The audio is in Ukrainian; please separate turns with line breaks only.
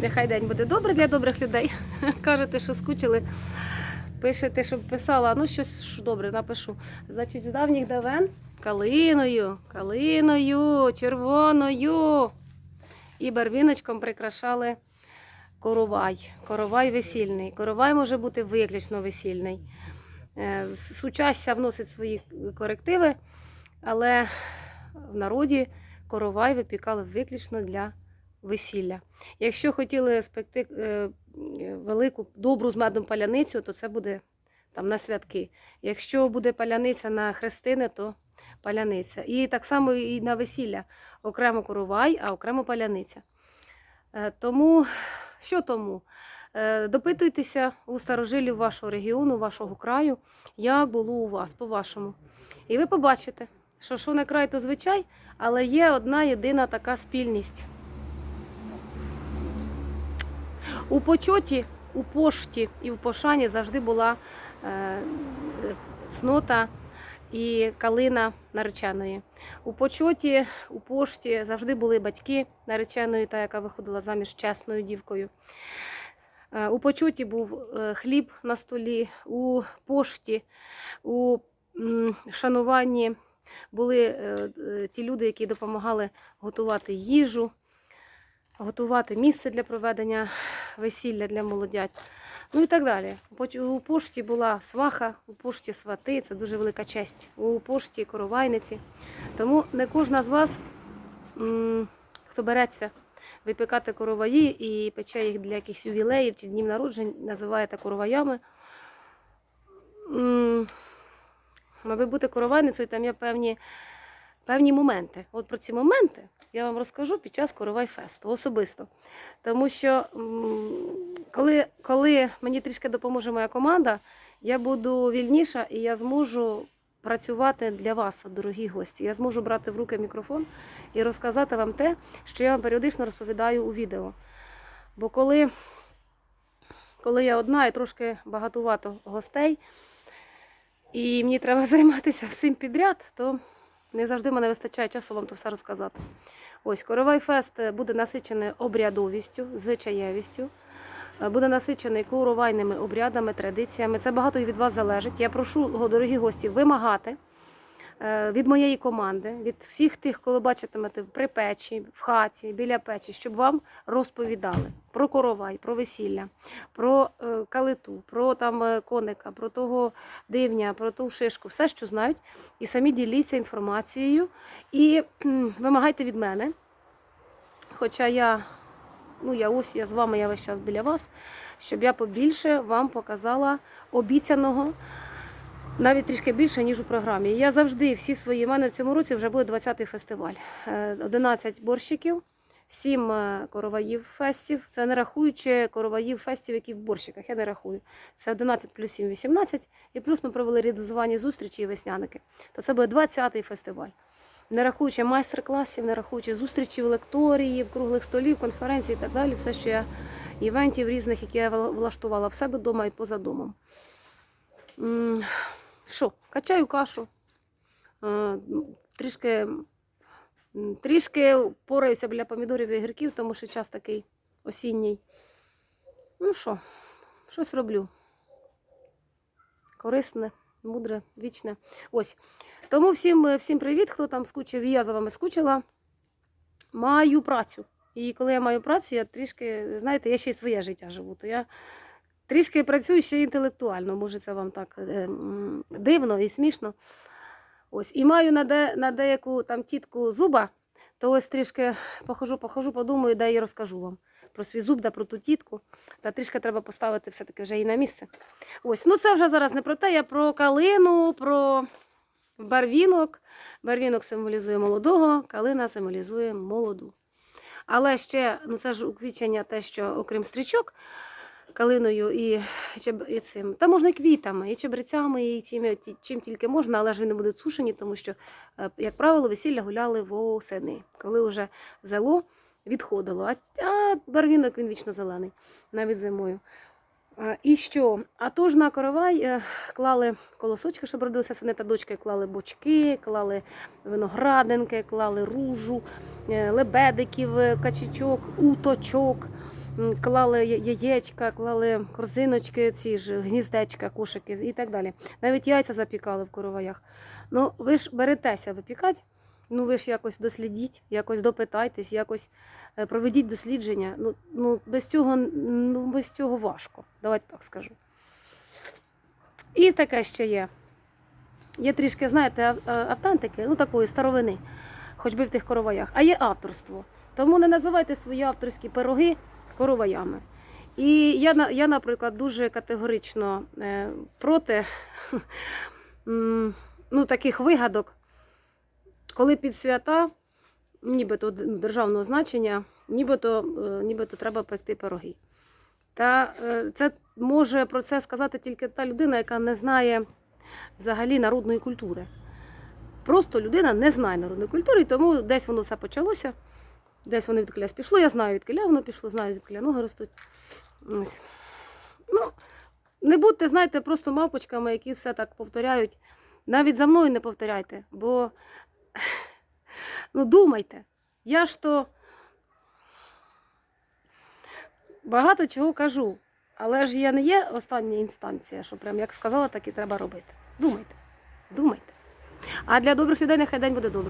Нехай день буде добре для добрих людей. Кажете, що скучили. Пишете, щоб писала, ну щось добре напишу. Значить, з давніх давен калиною, калиною, червоною і барвіночком прикрашали коровай. Коровай весільний. Коровай може бути виключно весільний. Е, Сучастя вносить свої корективи, але в народі коровай випікали виключно для весілля. Якщо хотіли спекти е, велику добру з медом паляницю, то це буде там на святки. Якщо буде паляниця на хрестини, то паляниця. І так само і на весілля. Окремо коровай, а окремо паляниця. Е, Тому, що тому? Е, Допитуйтеся у старожилів вашого регіону, вашого краю, як було у вас, по-вашому. І ви побачите, що що не край, то звичай, але є одна єдина така спільність. У почоті, у пошті і в пошані завжди була е, цнота і калина нареченої. У почоті, у пошті завжди були батьки нареченої, та яка виходила заміж чесною дівкою. Е, У почоті був е, хліб на столі, у пошті, у шануванні були ті люди, які допомагали готувати їжу, готувати місце для проведення весілля для молодят. Ну і так далі. У пошті була сваха, у пошті свати, це дуже велика честь. У пошті коровайниці. Тому не кожна з вас, хто береться випікати короваї і пече їх для якихось ювілеїв чи днів народжень, називаєте короваями. Аби бути коровайницею, там є певні, певні моменти. От про ці моменти я вам розкажу під час коровай фесту особисто. Тому що коли, коли мені трішки допоможе моя команда, я буду вільніша і я зможу працювати для вас, дорогі гості. Я зможу брати в руки мікрофон і розказати вам те, що я вам періодично розповідаю у відео. Бо коли, коли я одна і трошки багатувато гостей, і мені треба займатися всім підряд, то не завжди мене вистачає часу вам то все розказати. Ось Коровай Фест буде насичений обрядовістю, звичаєвістю, е, буде насичений коровайними обрядами, традиціями. Це багато від вас залежить. Я прошу, дорогі гості, вимагати е, від моєї команди, від всіх тих, коли бачитимете при печі, в хаті, біля печі, щоб вам розповідали про коровай, про весілля, про е, калиту, про там е, коника, про того дивня, про ту шишку, все, що знають, і самі діліться інформацією і вимагайте від мене. Хоча я, ну я ось я з вами, я весь час біля вас, щоб я побільше вам показала обіцяного. Навіть трішки більше, ніж у програмі. Я завжди всі свої. У мене в цьому році вже буде 20-й фестиваль. Е, 11 борщиків, 7 е, короваїв фестів. Це не рахуючи короваїв фестів, які в борщиках. Я не рахую. Це 11 плюс 7, 18. І плюс ми провели рідзвані зустрічі і весняники. То це буде 20-й фестиваль. Не рахуючи майстер-класів, не рахуючи зустрічів, лекторіїв, круглих столів, конференцій і так далі. Все, що я івентів різних, які я влаштувала в себе вдома і поза домом. Що, качаю кашу. Е, Трішки, трішки пораюся біля помідорів і огірків, тому що час такий осінній. Ну що, щось роблю. Корисне, мудре, вічне. Ось. Тому всім, е, всім привіт, хто там скучив, і я за вами скучила. Маю працю. І коли я маю працю, я трішки, знаєте, я ще й своє життя живу, то я трішки працюю ще інтелектуально. Може, це вам так е, дивно і смішно. Ось. І маю на, де, на деяку там тітку зуба, то ось трішки похожу, похожу, подумаю, де і розкажу вам про свій зуб, да про ту тітку. Та трішки треба поставити все-таки вже її на місце. Ось, ну це вже зараз не про те, я про калину, про барвінок. Барвінок символізує молодого, калина символізує молоду. Але ще, ну це ж уквічення те, що окрім стрічок, калиною і, і цим. Та можна і квітами, і чебрецями, і чим, чим тільки можна, але ж вони будуть сушені, тому що, е, як правило, весілля гуляли восени, коли вже зело відходило. А, а барвінок він вічно зелений, навіть зимою. І що? А то ж на коровай е, клали колосочки, щоб родилися сини та дочки, клали бочки, клали виноградинки, клали ружу, е, лебедиків, качечок, уточок. Клали яєчка, клали корзиночки, ці ж гніздечка, кушики і так далі. Навіть яйця запікали в короваях. Ну, ви ж беретеся випікати, ну ви ж якось дослідіть, якось допитайтесь, якось е, проведіть дослідження. Ну, ну, без, цього, ну, без цього важко, давайте так скажу. І таке ще є. Є трішки, знаєте, автентики, ну такої старовини, хоч би в тих короваях, а є авторство. Тому не називайте свої авторські пироги короваями. І я, я наприклад, дуже категорично е, проти ну, таких вигадок, коли під свята, нібито державного значення, нібито, е, нібито треба пекти пироги. Та е, це може про це сказати тільки та людина, яка не знає взагалі народної культури. Просто людина не знає народної культури, і тому десь воно все почалося, десь воно відкилясь пішло. Я знаю, відкиля воно пішло, знаю, відкиля ноги ростуть. Ось. Ну, не будьте, знаєте, просто мавпочками, які все так повторяють. Навіть за мною не повторяйте, бо ну, думайте. Я ж то багато чого кажу, але ж я не є остання інстанція, що прям як сказала, так і треба робити. Думайте, думайте. А для добрих людей нехай день буде добрий.